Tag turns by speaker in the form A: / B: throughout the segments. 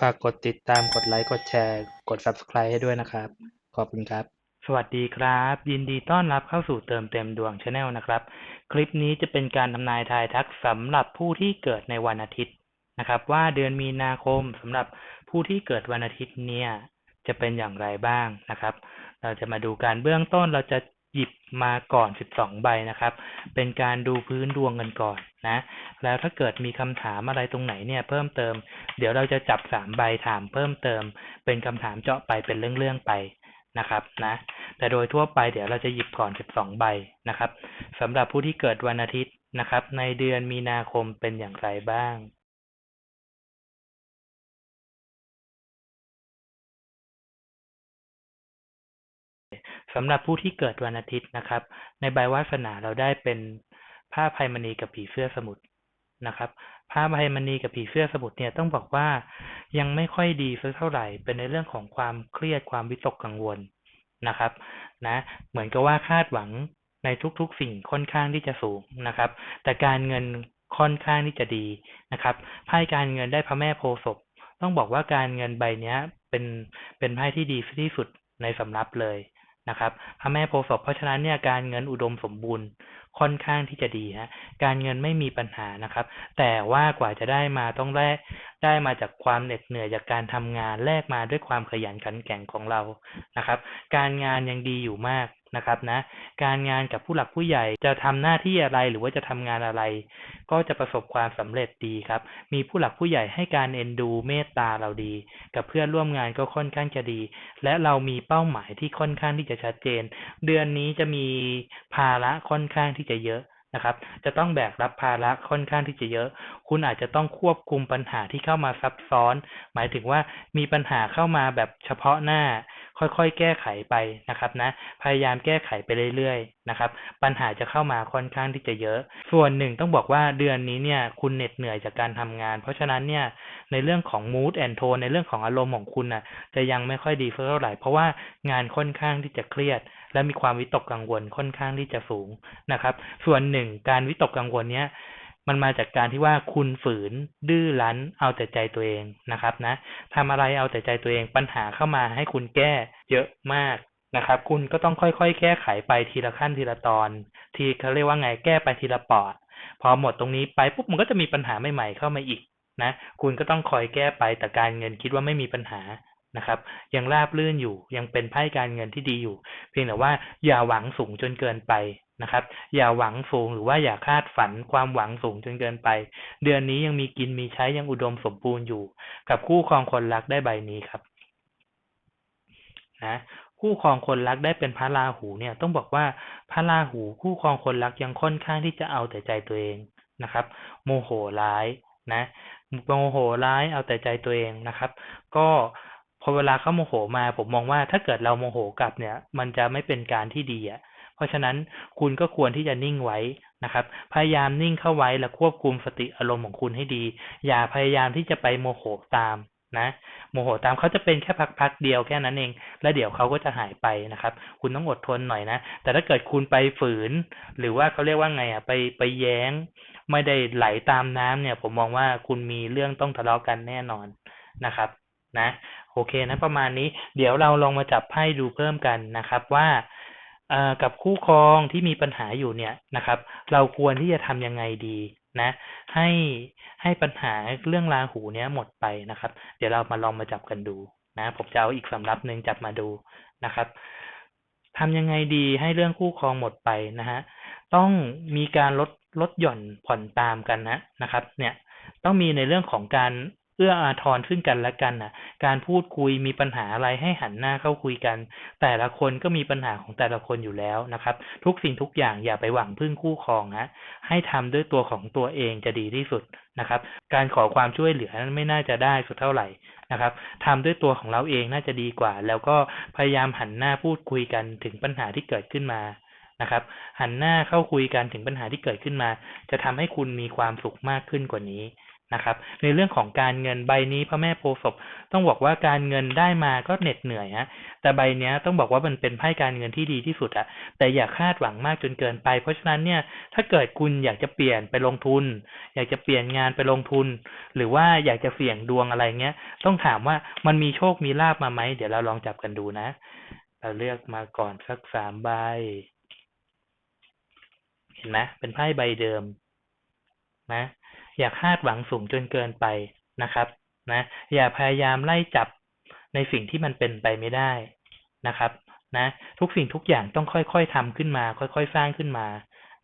A: ฝากกดติดตามกดไลค์กดแชร์ กด Subscribe ให้ด้วยนะครับ ขอบคุณครับ สวัสดีครับ ยินดีต้อนรับเข้าสู่เติมเต็มดวงชาแนลนะครับ คลิปนี้จะเป็นการทำนายทายทักสำหรับผู้ที่เกิดในวันอาทิตย์นะครับ ว่าเดือนมีนาคมสำหรับผู้ที่เกิดวันอาทิตย์เนี่ยจะเป็นอย่างไรบ้างนะครับ เราจะมาดูการเบื้องต้นเราจะ หยิบมาก่อน 12 ใบนะครับ เป็นการดูพื้นดวงกันก่อนนะ แล้วถ้าเกิดมีคำถามอะไรตรงไหนเนี่ยเพิ่มเติม เดี๋ยวเราจะจับ 3 ใบถามเพิ่มเติม เป็นคำถามเจาะไปเป็นเรื่องๆไปนะครับนะ แต่โดยทั่วไปเดี๋ยวเราจะหยิบก่อน 12 ใบนะครับสำหรับผู้ที่เกิดวันอาทิตย์นะครับ ในเดือนมีนาคมเป็นอย่างไรบ้าง สำหรับผู้ที่เกิดวันอาทิตย์นะครับ ในใบวาสนาเราได้เป็นผ้าไพมณีกับผีเสื้อสมุทรนะครับผ้าไพมณีกับผีเสื้อสมุทรเนี่ยต้องบอกว่ายังไม่ค่อยดีสักเท่าไหร่ เป็นในเรื่องของความเครียดความวิตกกังวลนะครับ นะ เหมือนกับว่าคาดหวังในทุกๆสิ่งค่อนข้างที่จะสูงนะครับ แต่การเงินค่อนข้างที่จะดีนะครับไพ่การเงินได้พระแม่โพศพต้องบอกว่าการเงินใบเนี้ยเป็นเป็นไพ่ที่ดีที่สุดในสำรับเลย นะครับพระแม่โพธิ์ศพเพราะฉะนั้นเนี่ยการเงินอุดมสมบูรณ์ค่อนข้างที่จะดีฮะการเงินไม่มีปัญหานะครับ แต่ว่ากว่าจะได้มาต้องแลกได้มาจากความเหน็ดเหนื่อยจากการทำงานแลกมาด้วยความขยันขันแข็งของเรานะครับ การงานยังดีอยู่มาก นะครับนะการงานกับผู้หลักผู้ใหญ่จะทำหน้าที่อะไรหรือว่าจะทำงานอะไร ก็จะประสบความสำเร็จดีครับ มีผู้หลักผู้ใหญ่ให้การเอ็นดูเมตตาเราดี กับเพื่อนร่วมงานก็ค่อนข้างจะดี และเรามีเป้าหมายที่ค่อนข้างที่จะชัดเจน เดือนนี้จะมีภาระค่อนข้างที่จะเยอะนะครับ จะต้องแบกรับภาระค่อนข้างที่จะเยอะ คุณอาจจะต้องควบคุมปัญหาที่เข้ามาซับซ้อน หมายถึงว่ามีปัญหาเข้ามาแบบเฉพาะหน้า ค่อยๆ แก้ไขไปนะครับนะ พยายามแก้ไขไปเรื่อยๆนะครับ ปัญหาจะเข้ามาค่อนข้างที่จะเยอะ ส่วนหนึ่งต้องบอกว่าเดือนนี้เนี่ยคุณเหน็ดเหนื่อยจากการทำงาน เพราะฉะนั้นเนี่ยในเรื่องของ mood and tone ในเรื่องของอารมณ์ของคุณน่ะจะยังไม่ค่อยดีเท่าไหร่ เพราะว่างานค่อนข้างที่จะเครียด และมีความวิตกกังวลค่อนข้างที่จะสูงนะครับ ส่วนหนึ่งการวิตกกังวลเนี้ย มันมาจากการที่ว่าคุณฝืนดื้อรั้น เอาแต่ใจตัวเองนะครับนะทำอะไรเอาแต่ใจตัวเองปัญหาเข้ามาให้คุณแก้เยอะมากนะครับ คุณก็ต้องค่อยๆ แก้ไขไปทีละขั้นทีละตอน ทีเขาเรียกว่าไงแก้ไปทีละปอด พอหมดตรงนี้ไปปุ๊บมันก็จะมีปัญหาใหม่ๆเข้ามาอีกนะคุณก็ต้องคอยแก้ไปแต่การเงินคิดว่าไม่มีปัญหานะครับ ยังราบรื่นอยู่ยังเป็นไพ่การเงินที่ดีอยู่ เพียงแต่ว่าอย่าหวังสูงจนเกินไป นะครับ อย่าหวังสูงหรือว่าอย่าคาดฝันความหวังสูงจนเกินไป เดือนนี้ยังมีกินมีใช้ยังอุดมสมบูรณ์อยู่ กับคู่ครองคนรักได้ใบนี้ครับ นะคู่ครองคนรักได้เป็นพระราหูเนี่ยต้องบอกว่าพระราหูคู่ครองคนรักยังค่อนข้างที่จะเอาแต่ใจตัวเองนะครับ โมโหร้ายนะโมโหร้ายเอาแต่ใจตัวเองนะครับ ก็พอเวลาเขาโมโหมาผมมองว่าถ้าเกิดเราโมโหกลับเนี่ย มันจะไม่เป็นการที่ดีอะ เพราะฉะนั้นคุณก็ควรที่จะนิ่งไว้นะครับ พยายามนิ่งเข้าไว้และควบคุมสติอารมณ์ของคุณให้ดี อย่าพยายามที่จะไปโมโหตามนะโมโหตามเขาจะเป็นแค่พักๆเดียวแค่นั้นเอง แล้วเดี๋ยวเขาก็จะหายไปนะครับ คุณต้องอดทนหน่อยนะ แต่ถ้าเกิดคุณไปฝืน หรือว่าเขาเรียกว่าไงอะไปไปแย้ง ไม่ได้ไหลตามน้ำเนี่ย ผมมองว่าคุณมีเรื่องต้องทะเลาะกันแน่นอนนะครับ นะ โอเคนะประมาณนี้ เดี๋ยวเราลองมาจับไพ่ดูเพิ่มกันนะครับว่า กับคู่ครองที่มีปัญหาอยู่เนี่ยนะครับ เราควรที่จะทำยังไงดีนะ ให้ให้ปัญหาเรื่องราหูเนี้ยหมดไปนะครับ เดี๋ยวเรามาลองมาจับกันดูนะ ผมจะเอาอีกสำรับหนึ่งจับมาดูนะครับทำยังไงดีให้เรื่องคู่ครองหมดไปนะฮะต้องมีการลดลดหย่อนผ่อนตามกันนะนะครับ เนี่ยต้องมีในเรื่องของการ เอื้ออาทรซึ่งกันและกันน่ะ การพูดคุยมีปัญหาอะไรให้หันหน้าเข้าคุยกัน แต่ละคนก็มีปัญหาของแต่ละคนอยู่แล้วนะครับ ทุกสิ่งทุกอย่างอย่าไปหวังพึ่งคู่ครองนะให้ทำด้วยตัวของตัวเองจะดีที่สุดนะครับ การขอความช่วยเหลือนั้นไม่น่าจะได้สักเท่าไหร่นะครับทำด้วยตัวของเราเองน่าจะดีกว่า แล้วก็พยายามหันหน้าพูดคุยกันถึงปัญหาที่เกิดขึ้นมานะครับหันหน้าเข้าคุยกันถึงปัญหาที่เกิดขึ้นมา จะทำให้คุณมีความสุขมากขึ้นกว่านี้ นะครับ ในเรื่องของการเงินใบนี้พระแม่โพศพต้องบอกว่าการเงินได้มาก็เหน็ดเหนื่อยฮะแต่ใบเนี้ยต้องบอกว่ามันเป็นไพ่การเงินที่ดีที่สุดอะแต่อย่าคาดหวังมากจนเกินไป เพราะฉะนั้นเนี่ยถ้าเกิดคุณอยากจะเปลี่ยนไปลงทุน อยากจะเปลี่ยนงานไปลงทุน หรือว่าอยากจะเสี่ยงดวงอะไรเงี้ยต้องถามว่ามันมีโชคมีลาบมาไหมเดี๋ยวเราลองจับกันดูนะเราเลือกมาก่อนสักสามใบ เห็นไหมเป็นไพ่ใบเดิมนะ อย่าคาดหวังสูงจนเกินไปนะครับนะอย่าพยายามไล่จับในสิ่งที่มันเป็นไปไม่ได้นะครับนะทุกสิ่งทุกอย่างต้องค่อยๆทำขึ้นมา ค่อยๆ สร้างขึ้นมา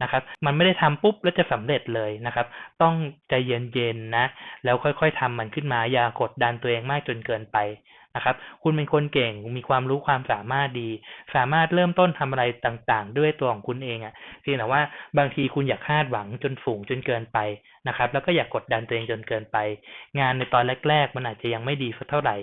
A: นะครับ มันไม่ได้ทำปุ๊บแล้วจะสำเร็จเลยนะครับ ต้องใจเย็นๆนะ แล้วค่อยๆทำมันขึ้นมา อย่ากดดันตัวเองมากจนเกินไป นะครับ คุณเป็นคนเก่งมีความรู้ความสามารถดี สามารถเริ่มต้นทำอะไรต่างๆ ด้วยตัวของคุณเองอะ่ะเพียงแต่ว่าบางทีคุณอยากคาดหวังจนสูงจนเกินไปนะครับ แล้วก็อยากกดดันตัวเองจนเกินไป งานในตอนแรก ๆ มันอาจจะยังไม่ดีสักเท่าไหร่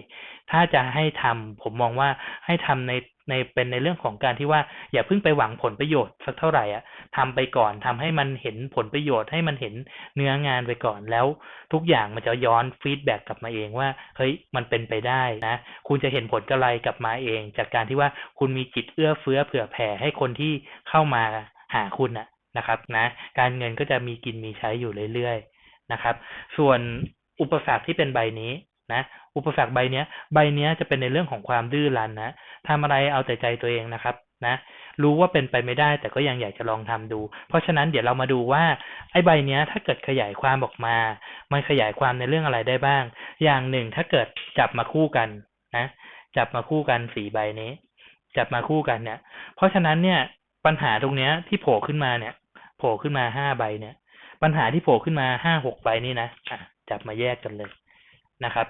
A: ถ้าจะให้ทำผมมองว่าให้ทำใน ในเป็นในเรื่องของการที่ว่าอย่าเพิ่งไปหวังผลประโยชน์สักเท่าไหร่อะทำไปก่อนทำให้มันเห็นผลประโยชน์ให้มันเห็นเนื้องานไปก่อนแล้วทุกอย่างมันจะย้อนฟีดแบ็กกลับมาเองว่าเฮ้ยมันเป็นไปได้นะคุณจะเห็นผลกำไรกลับมาเอง จากการที่ว่าคุณมีจิตเอื้อเฟื้อเผื่อแผ่ให้คนที่เข้ามาหาคุณนะนะครับนะการเงินก็จะมีกินมีใช้อยู่เรื่อยๆนะครับ ส่วนอุปสรรคที่เป็นใบนี้ นะอุปสรรคใบเนี้ย ใบเนี้ยจะเป็นในเรื่องของความดื้อรั้นนะทำอะไรเอาแต่ใจตัวเองนะครับนะรู้ว่าเป็นไปไม่ได้แต่ก็ยังอยากจะลองทำดู เพราะฉะนั้นเดี๋ยวเรามาดูว่าไอ้ใบเนี้ย ถ้าเกิดขยายความออกมา มันขยายความในเรื่องอะไรได้บ้าง อย่างหนึ่งถ้าเกิดจับมาคู่กันนะจับมาคู่กันสี่ใบนี้ จับมาคู่กันเนี่ย เพราะฉะนั้นเนี่ยปัญหาตรงเนี้ยที่โผล่ขึ้นมาเนี่ย โผล่ขึ้นมาห้าใบเนี่ย ปัญหาที่โผล่ขึ้นมาห้าหกใบนี่นะะจับมาแยกกันเลย นะครับ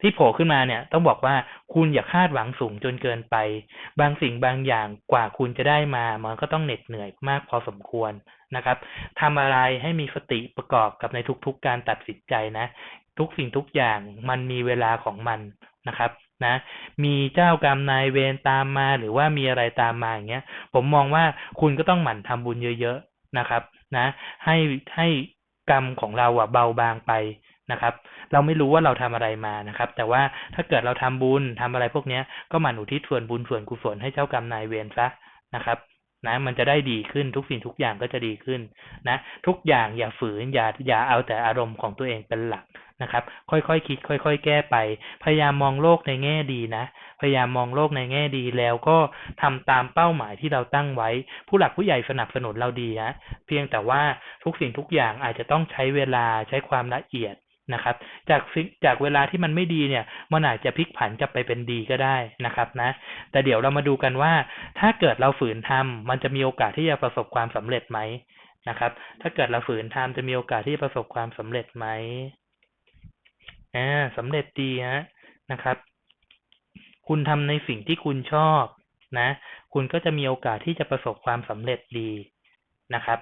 A: ที่โผล่ขึ้นมาเนี่ย ต้องบอกว่าคุณอย่าคาดหวังสูงจนเกินไป บางสิ่งบางอย่างกว่าคุณจะได้มามันก็ต้องเหน็ดเหนื่อยมากพอสมควรนะครับทำอะไรให้มีสติประกอบกับในทุกๆการตัดสินใจนะ ทุกสิ่งทุกอย่างมันมีเวลาของมันนะครับนะมีเจ้ากรรมนายเวรตามมาหรือว่ามีอะไรตามมาอย่างเงี้ย ผมมองว่าคุณก็ต้องหมั่นทำบุญเยอะ ๆนะครับ นะ ให้ให้กรรมของเราอะเบาบางไป นะครับ เราไม่รู้ว่าเราทำอะไรมานะครับ แต่ว่าถ้าเกิดเราทำบุญทำอะไรพวกเนี้ย ก็หมั่นอุทิศส่วนบุญส่วนกุศลให้เจ้ากรรมนายเวรซะนะครับนะมันจะได้ดีขึ้นทุกสิ่งทุกอย่างก็จะดีขึ้นนะ ทุกอย่างอย่าฝืนอย่าอย่าเอาแต่อารมณ์ของตัวเองเป็นหลักนะครับ ค่อยๆคคิด ค่อย ๆ แก้ไป พยายามมองโลกในแง่ดีนะ พยายามมองโลกในแง่ดีแล้วก็ทำตามเป้าหมายที่เราตั้งไว้ ผู้หลักผู้ใหญ่สนับสนุนเราดีนะเพียงแต่ว่าทุกสิ่งทุกอย่างอาจจะต้องใช้เวลาใช้ความละเอียด นะครับ จากจากเวลาที่มันไม่ดีเนี่ยมันอาจจะพลิกผันกลับไปเป็นดีก็ได้นะครับนะ แต่เดี๋ยวเรามาดูกันว่า ถ้าเกิดเราฝืนทำมันจะมีโอกาสที่จะประสบความสำเร็จไหมนะครับ ถ้าเกิดเราฝืนทำจะมีโอกาสที่ประสบความสำเร็จไหมอ่าสำเร็จดีฮะนะครับ คุณทำในสิ่งที่คุณชอบนะ คุณก็จะมีโอกาสที่จะประสบความสำเร็จดีนะครับ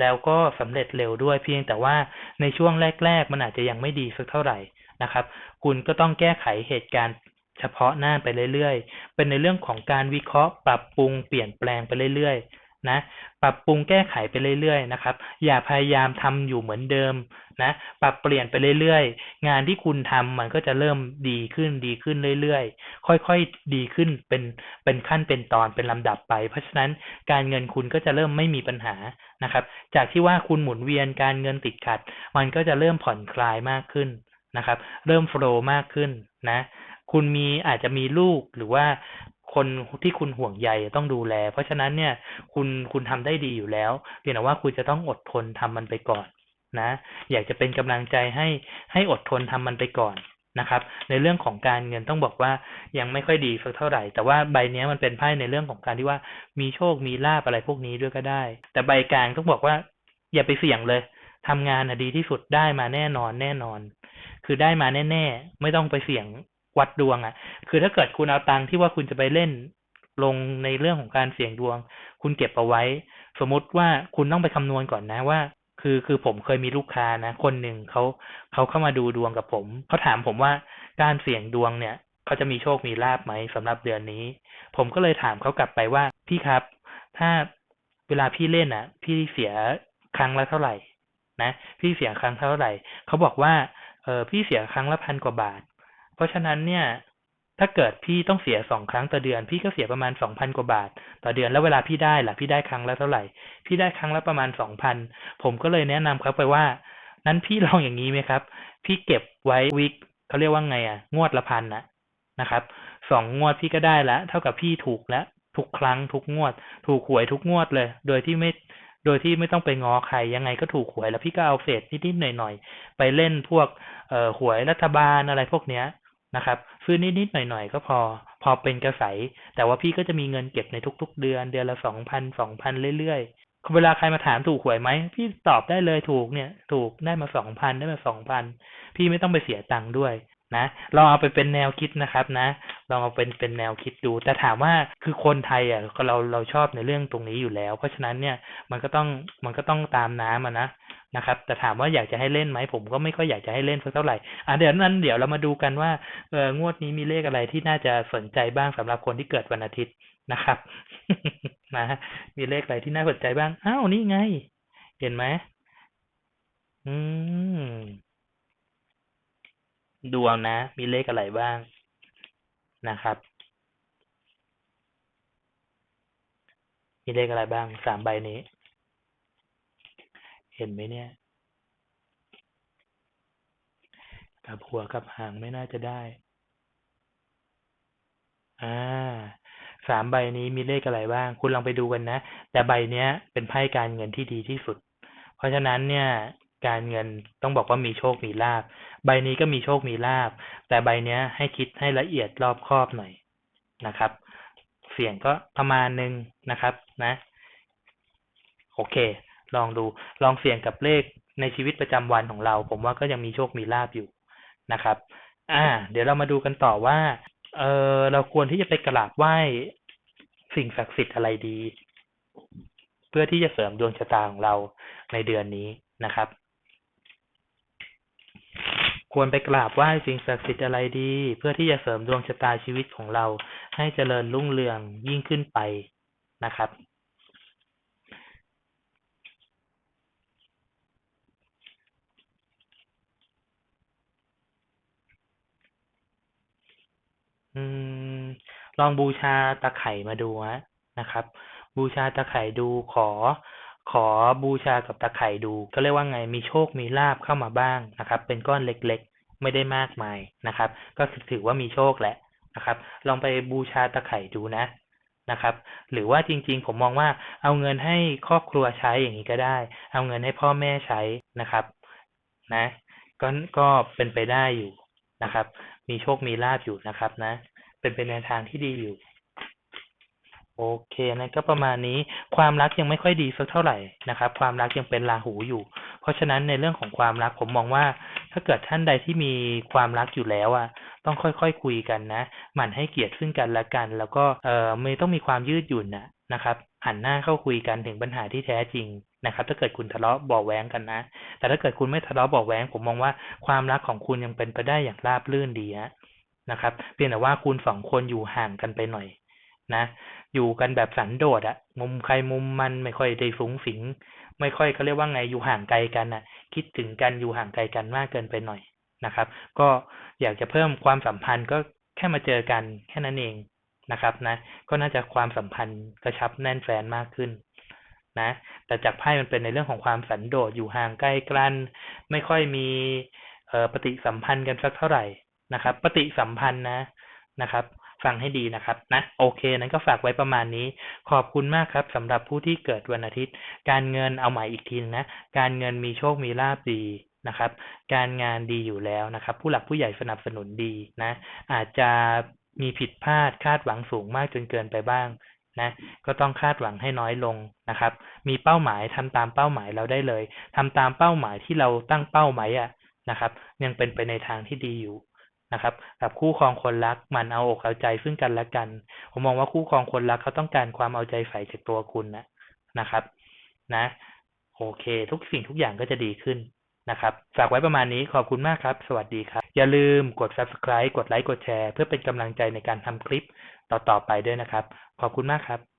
A: แล้วก็สำเร็จเร็วด้วยเพียงแต่ว่าในช่วงแรก ๆ มันอาจจะยังไม่ดีสักเท่าไหร่นะครับ คุณก็ต้องแก้ไขเหตุการณ์เฉพาะหน้าไปเรื่อยๆ เป็นในเรื่องของการวิเคราะห์ปรับปรุงเปลี่ยนแปลงไปเรื่อยๆ นะปรับปรุงแก้ไขไปเรื่อยๆนะครับ อย่าพยายามทำอยู่เหมือนเดิมนะปรับเปลี่ยนไปเรื่อยๆ งานที่คุณทำมันก็จะเริ่มดีขึ้นดีขึ้นเรื่อยๆ ค่อยๆดีขึ้นเป็นเป็นขั้นเป็นตอนเป็นลำดับไป เพราะฉะนั้นการเงินคุณก็จะเริ่มไม่มีปัญหานะครับ จากที่ว่าคุณหมุนเวียนการเงินติดขัด มันก็จะเริ่มผ่อนคลายมากขึ้นนะครับ เริ่มโฟล์มากขึ้นนะคุณมีอาจจะมีลูกหรือว่า คนที่คุณห่วงใยต้องดูแล เพราะฉะนั้นเนี่ยคุณคุณทำได้ดีอยู่แล้วเพียงแต่ว่าคุณจะต้องอดทนทำมันไปก่อนนะ อยากจะเป็นกำลังใจให้ให้อดทนทำมันไปก่อนนะครับ ในเรื่องของการเงินต้องบอกว่ายังไม่ค่อยดีสักเท่าไหร่ แต่ว่าใบนี้มันเป็นไพ่ในเรื่องของการที่ว่ามีโชคมีลาบอะไรพวกนี้ด้วยก็ได้ แต่ใบกลางต้องบอกว่า อย่าไปเสี่ยงเลยทำงานอะดีที่สุดได้มาแน่นอนแน่นอน คือได้มาแน่ ๆ ไม่ต้องไปเสี่ยง วัดดวงอะ่ะ คือถ้าเกิดคุณเอาตังที่ว่าคุณจะไปเล่นลงในเรื่องของการเสี่ยงดวง คุณเก็บเอาไว้ สมมติว่าคุณต้องไปคำนวณก่อนนะว่า คือคือผมเคยมีลูกค้านะ คนหนึ่งเขาเขาเข้ามาดูดวงกับผมเขาถามผมว่าการเสี่ยงดวงเนี่ยเขาจะมีโชคมีลาบไหมสำหรับเดือนนี้ ผมก็เลยถามเขากลับไปว่าพี่ครับ ถ้าเวลาพี่เล่นอะ พี่เสียครั้งละเท่าไหร่นะพี่เสียครั้งเท่าไหร่เขาบอกว่าเออพี่เสียครั้งละพันกว่าบาท เพราะฉะนั้นเนี่ย ถ้าเกิดพี่ต้องเสียสองครั้งต่อเดือน พี่ก็เสียประมาณสองพันกว่าบาท ต่อเดือนแล้วเวลาพี่ได้ล่ะพี่ได้ครั้งละเท่าไหร่ พี่ได้ครั้งละประมาณสองพันผมก็เลยแนะนำเขาไปว่า นั้นพี่ลองอย่างนี้ไหมครับ พี่เก็บไว้วิกเขาเรียกว่าไงอะงวดละพันนะนะครับสองงวดพี่ก็ได้ล้วเท่ากับพี่ถูกแล้วทุกครั้งทุกงวด ถูกหวยทุกงวดเลย โดยที่ไม่โดยที่ไม่ต้องไปง้อใครยังไงก็ถูกหวยแล้วพี่ก็เอาเศษนิดๆหน่อยๆ ไปเล่นพวกเอ่อหวยรัฐบาลอะไรพวกเนี้ย นะครับซื้อนิดๆหน่อยๆ ก็พอ พอเป็นกระใสแต่ว่าพี่ก็จะมีเงินเก็บในทุก ๆ เดือน เดือนละสองพันสองพันเรื่อยๆเวลาใครมาถามถูกหวยไหมพี่ตอบได้เลยถูกเนี่ย ถูกได้มาสองพันได้มาสองพันพี่ไม่ต้องไปเสียตังค์ด้วยนะลองเอาไปเป็นแนวคิดนะครับนะลองเอาเป็นเป็นแนวคิดดู แต่ถามว่าคือคนไทยอะเราเราชอบในเรื่องตรงนี้อยู่แล้ว เพราะฉะนั้นเนี่ยมันก็ต้องมันก็ต้องตามน้ำอะนะ นะครับ แต่ถามว่าอยากจะให้เล่นไหมผมก็ไม่ค่อยอยากจะให้เล่นสักเท่าไหร่อะเดี๋ยวนั้นเดี๋ยวเรามาดูกันว่าเอองวดนี้มีเลขอะไรที่น่าจะสนใจบ้างสำหรับคนที่เกิดวันอาทิตย์นะครับนะมีเลขอะไรที่น่าสนใจบ้างอ้าวนี่ไง เห็นไหมอืมดูเอานะ มีเลขอะไรบ้างนะครับ มีเลขอะไรบ้างสามใบนี้ เห็นไหมเนี่ยกับหัวกับหางไม่น่าจะได้ อ่า สามใบนี้มีเลขอะไรบ้าง คุณลองไปดูกันนะ แต่ใบเนี้ย เป็นไพ่การเงินที่ดีที่สุด เพราะฉะนั้นเนี่ย การเงินต้องบอกว่ามีโชคมีลาบ ใบนี้ก็มีโชคมีลาบ แต่ใบเนี้ย ให้คิดให้ละเอียดรอบคอบหน่อยนะครับ เสี่ยงก็ประมาณหนึ่งนะครับ นะ โอเค ลองดู ลองเสี่ยงกับเลขในชีวิตประจำวันของเรา ผมว่าก็ยังมีโชคมีลาบอยู่นะครับ อ่า เดี๋ยวเรามาดูกันต่อว่า เออเราควรที่จะไปกราบไหว้สิ่งศักดิ์สิทธิ์อะไรดี เพื่อที่จะเสริมดวงชะตาของเราในเดือนนี้นะครับ ควรไปกราบไหว้สิ่งศักดิ์สิทธิ์อะไรดี เพื่อที่จะเสริมดวงชะตาชีวิตของเราให้เจริญรุ่งเรืองยิ่งขึ้นไปนะครับ อืม ลองบูชาตะไคร่มาดูฮะ นะครับ บูชาตะไคร่ดู ขอ ขอบูชากับตะไคร่ดู ก็เรียกว่าไง มีโชค มีลาบเข้ามาบ้างนะครับ เป็นก้อนเล็กๆ ไม่ได้มากมายนะครับ ก็ถือว่ามีโชคแหละนะครับ ลองไปบูชาตะไคร่ดูนะนะครับ หรือว่าจริงๆ ผมมองว่าเอาเงินให้ครอบครัวใช้อย่างนี้ก็ได้ เอาเงินให้พ่อแม่ใช้นะครับ นะ ก็ ก็เป็นไปได้อยู่ นะครับ มีโชคมีลาบอยู่นะครับนะ เป็นไปในทางที่ดีอยู่ โอเคนะก็ประมาณนี้ความรักยังไม่ค่อยดีสักเท่าไหร่นะครับ ความรักยังเป็นราหูอยู่ เพราะฉะนั้นในเรื่องของความรักผมมองว่า ถ้าเกิดท่านใดที่มีความรักอยู่แล้วอะ ต้องค่อยๆคคุยกันนะหมั่นให้เกียรติซึ่งกันและกัน แล้วก็เออไม่ต้องมีความยืดหยุ่นนะนะครับหันหน้าเข้าคุยกันถึงปัญหาที่แท้จริง นะครับ ถ้าเกิดคุณทะเลาะบาะแว้งกันนะ แต่ถ้าเกิดคุณไม่ทะเลาะบาะแว้งผมมองว่าความรักของคุณยังเป็นไปได้อย่างราบรื่นดีฮะนะครับ เพียงแต่ว่าคุณสองคนอยู่ห่างกันไปหน่อยนะ อยู่กันแบบสันโดษอะมุมใครมุมมันไม่ค่อยได้สูงสิง ไม่ค่อยเขาเรียกว่าไงอยู่ห่างไกลกันอะคิดถึงกันอยู่ห่างไกลกันมากเกินไปหน่อยนะครับ ก็อยากจะเพิ่มความสัมพันธ์ก็แค่มาเจอกันแค่นั้นเองนะครับนะ ก็น่าจะความสัมพันธ์กระชับแน่นแฟนมากขึ้น นะ แต่จากไพ่มันเป็นในเรื่องของความสันโดษอยู่ห่างใกล้กลันไม่ค่อยมีปฏิสัมพันธ์กันสักเท่าไหร่นะครับ ปฏิสัมพันธ์นะนะครับ ฟังให้ดีนะครับนะโอเค นั้นก็ฝากไว้ประมาณนี้ ขอบคุณมากครับสำหรับผู้ที่เกิดวันอาทิตย์ การเงินเอาใหม่อีกทีนะ การเงินมีโชคมีลาบดีนะครับ การงานดีอยู่แล้วนะครับ ผู้หลักผู้ใหญ่สนับสนุนดีนะ อาจจะมีผิดพลาดคาดหวังสูงมากจนเกินไปบ้าง นะก็ต้องคาดหวังให้น้อยลงนะครับ มีเป้าหมายทำตามเป้าหมายเราได้เลยทำตามเป้าหมายที่เราตั้งเป้าหมายอะนะครับ ยังเป็นไปในทางที่ดีอยู่นะครับกับคู่ครองคนรักมันเอาอกเอาใจซึ่งกันและกัน ผมมองว่าคู่ครองคนรักเขาต้องการความเอาใจใส่จากตัวคุณนะนะครับ นะ โอเค ทุกสิ่งทุกอย่างก็จะดีขึ้น นะครับ ฝากไว้ประมาณนี้ขอบคุณมากครับ สวัสดีครับ อย่าลืมกด subscribe กดไลค์กดแชร์ เพื่อเป็นกำลังใจในการทำคลิปต่อๆไปด้วยนะครับ ขอบคุณมากครับ